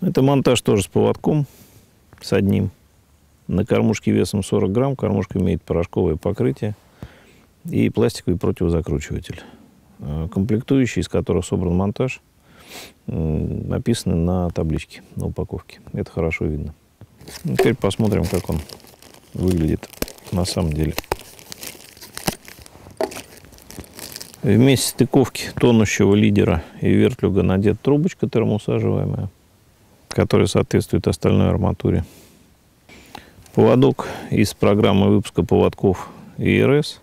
Это монтаж тоже с поводком, с одним. На кормушке весом 40 грамм. Кормушка имеет порошковое покрытие и пластиковый противозакручиватель. Э, комплектующие, из которых собран монтаж, написаны на табличке, на упаковке. Это хорошо видно. Ну, теперь посмотрим, как он выглядит на самом деле. Вместе стыковки тонущего лидера и вертлюга надет трубочка термоусаживаемая, которая соответствует остальной арматуре. Поводок из программы выпуска поводков ИРС.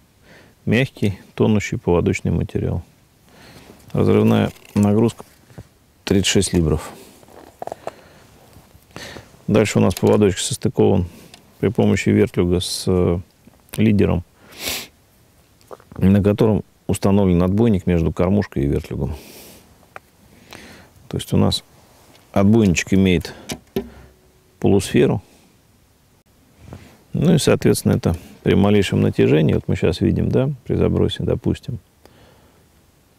Мягкий, тонущий поводочный материал. Разрывная нагрузка 36 либров. Дальше у нас поводочек состыкован при помощи вертлюга с э, лидером, на котором установлен отбойник между кормушкой и вертлюгом. То есть у нас отбойничек имеет полусферу. Ну и, соответственно, это при малейшем натяжении, вот мы сейчас видим, да, при забросе, допустим,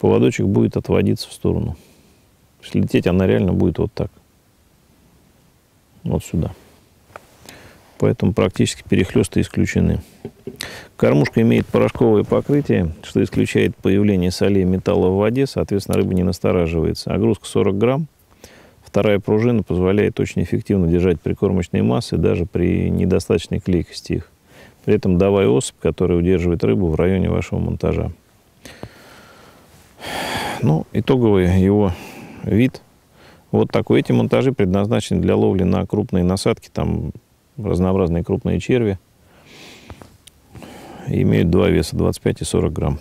поводочек будет отводиться в сторону. То лететь она реально будет вот так. Вот сюда. Поэтому практически перехлесты исключены. Кормушка имеет порошковое покрытие, что исключает появление солей металла в воде, соответственно, рыба не настораживается. Огрузка 40 грамм. Вторая пружина позволяет очень эффективно держать прикормочные массы даже при недостаточной клейкости их. При этом давая особь, которая удерживает рыбу в районе вашего монтажа. Ну, итоговый его вид вот такой. Эти монтажи предназначены для ловли на крупные насадки, там разнообразные крупные черви. Имеют два веса, 25 и 40 грамм.